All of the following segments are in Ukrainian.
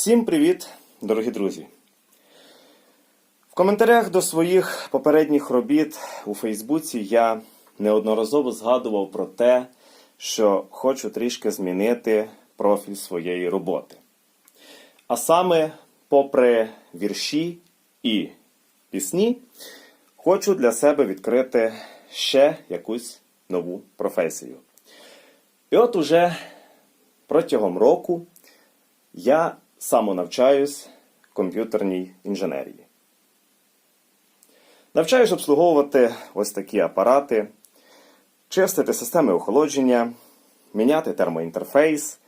Всім привіт, дорогі друзі! В коментарях до своїх попередніх робіт у Фейсбуці я неодноразово згадував про те, що хочу трішки змінити профіль своєї роботи. А саме, попри вірші і пісні, хочу для себе відкрити ще якусь нову професію. І от уже протягом року я самонавчаюсь комп'ютерній інженерії. Навчаюсь обслуговувати ось такі апарати, чистити системи охолодження, міняти термоінтерфейс,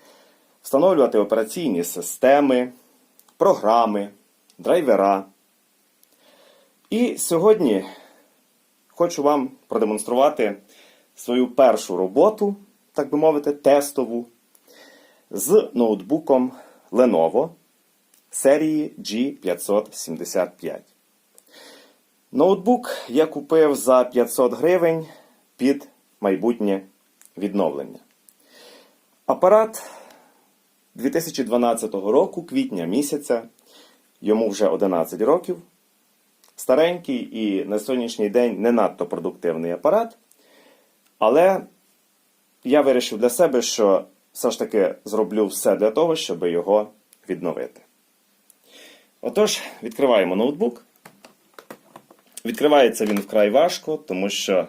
встановлювати операційні системи, програми, драйвера. І сьогодні хочу вам продемонструвати свою першу роботу, так би мовити, тестову з ноутбуком Lenovo серії G575. Ноутбук я купив за 500 гривень під майбутнє відновлення. Апарат 2012 року, квітня місяця, йому вже 11 років. Старенький і на сьогоднішній день не надто продуктивний апарат. Але я вирішив для себе, що все ж таки зроблю все для того, щоб його відновити. Отож, відкриваємо ноутбук. Відкривається він вкрай важко, тому що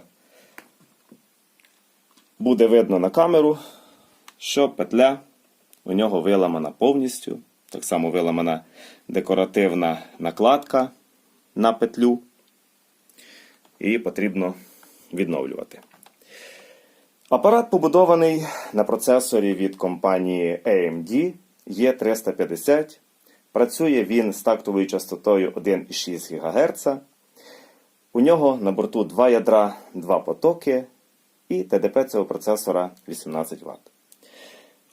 буде видно на камеру, що петля у нього виламана повністю. Так само виламана декоративна накладка на петлю. І потрібно відновлювати. Апарат побудований на процесорі від компанії AMD E350. Працює він з тактовою частотою 1,6 ГГц. У нього на борту 2 ядра, 2 потоки і ТДП цього процесора 18 Вт.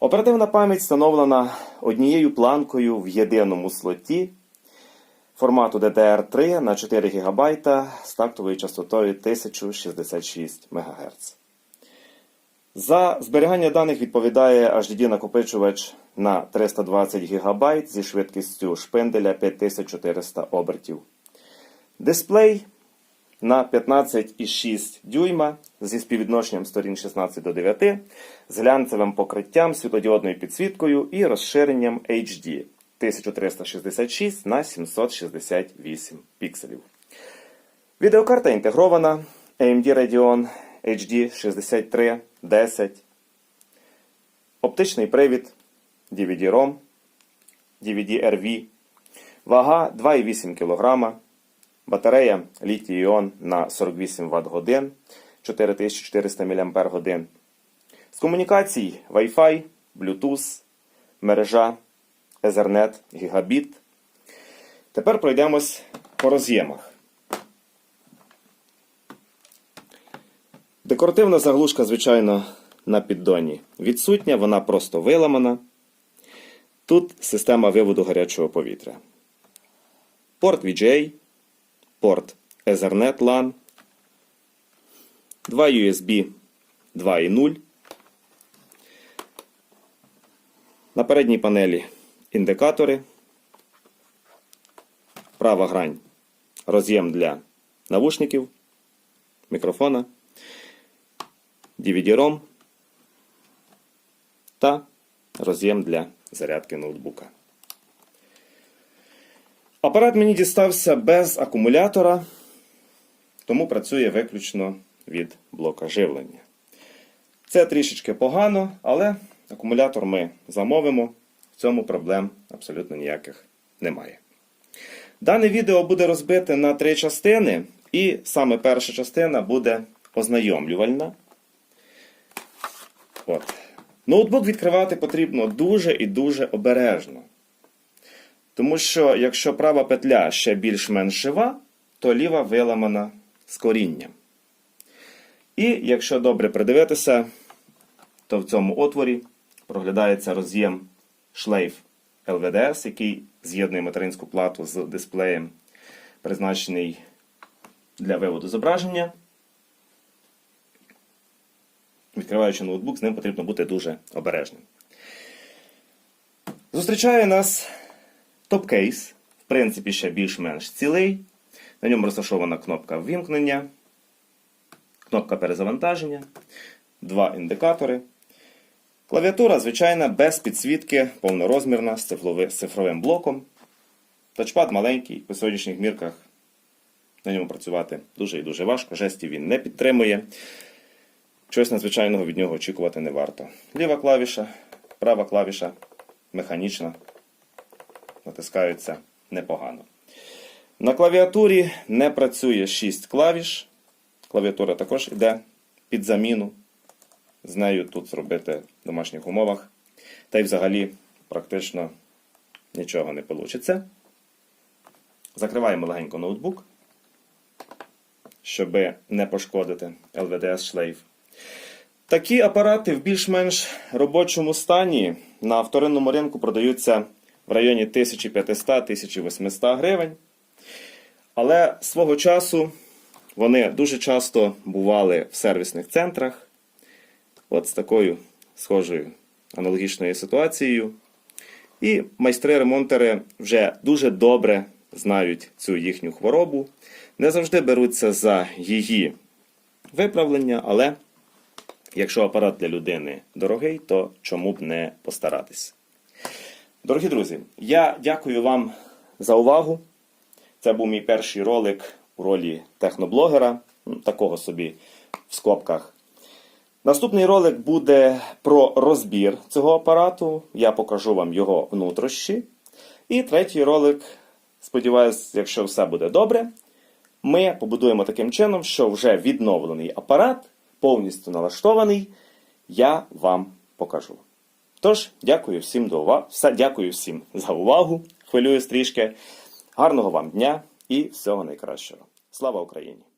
Оперативна пам'ять встановлена однією планкою в єдиному слоті формату DDR3 на 4 ГБ з тактовою частотою 1066 МГц. За зберігання даних відповідає HDD накопичувач на 320 ГБ зі швидкістю шпинделя 5400 обертів. Дисплей на 15,6 дюйма зі співвідношенням сторін 16 до 9, з глянцевим покриттям, світлодіодною підсвіткою і розширенням HD 1366 на 768 пікселів. Відеокарта інтегрована AMD Radeon HD 6310. Оптичний привід DVD-ROM, DVD-RV. Вага 2,8 кг. Батарея літій-іон на 48 Вт годин 4400 мАч. З комунікацій Wi-Fi, Bluetooth, мережа Ethernet, Gigabit. Тепер пройдемось по роз'ємах. Декоративна заглушка, звичайно, на піддоні відсутня, вона просто виламана. Тут система виводу гарячого повітря. Порт VGA, порт Ethernet LAN, 2 USB 2.0. На передній панелі індикатори. Права грань роз'єм для навушників, мікрофона. DVD-ROM та роз'єм для зарядки ноутбука. Апарат мені дістався без акумулятора, тому працює виключно від блока живлення. Це трішечки погано, але акумулятор ми замовимо. В цьому проблем абсолютно ніяких немає. Дане відео буде розбите на три частини, і саме перша частина буде ознайомлювальна. От. Ноутбук відкривати потрібно дуже і дуже обережно. Тому що, якщо права петля ще більш-менш жива, то ліва виламана з корінням. І якщо добре придивитися, то в цьому отворі проглядається роз'єм шлейф LVDS, який з'єднує материнську плату з дисплеєм, призначений для виводу зображення. Відкриваючи ноутбук, з ним потрібно бути дуже обережним. Зустрічає нас Топ-кейс, в принципі, ще більш-менш цілий. На ньому розташована кнопка ввімкнення, кнопка перезавантаження, два індикатори. Клавіатура, звичайна, без підсвітки, повнорозмірна, з цифровим блоком. Тачпад маленький, по сьогоднішніх мірках на ньому працювати дуже і дуже важко. Жестів він не підтримує. Чогось надзвичайного від нього очікувати не варто. Ліва клавіша, права клавіша механічна, натискаються непогано. На клавіатурі не працює 6 клавіш. Клавіатура також йде під заміну. З нею тут зробити в домашніх умовах. Та й взагалі практично нічого не вийде. Закриваємо легенько ноутбук, щоб не пошкодити LVDS шлейф. Такі апарати в більш-менш робочому стані на вторинному ринку продаються в районі 1500-1800 гривень. Але свого часу вони дуже часто бували в сервісних центрах. От з такою схожою аналогічною ситуацією. І майстри-ремонтери вже дуже добре знають цю їхню хворобу, не завжди беруться за її виправлення, але якщо апарат для людини дорогий, то чому б не постаратись. Дорогі друзі, я дякую вам за увагу. Це був мій перший ролик у ролі техноблогера, ну, такого собі в скобках. Наступний ролик буде про розбір цього апарату. Я покажу вам його внутрішні. І третій ролик, сподіваюсь, якщо все буде добре, ми побудуємо таким чином, що вже відновлений апарат, повністю налаштований, я вам покажу. Тож, дякую всім до уваги. Все, дякую всім за увагу. Хвилююсь трішки. Гарного вам дня і всього найкращого. Слава Україні!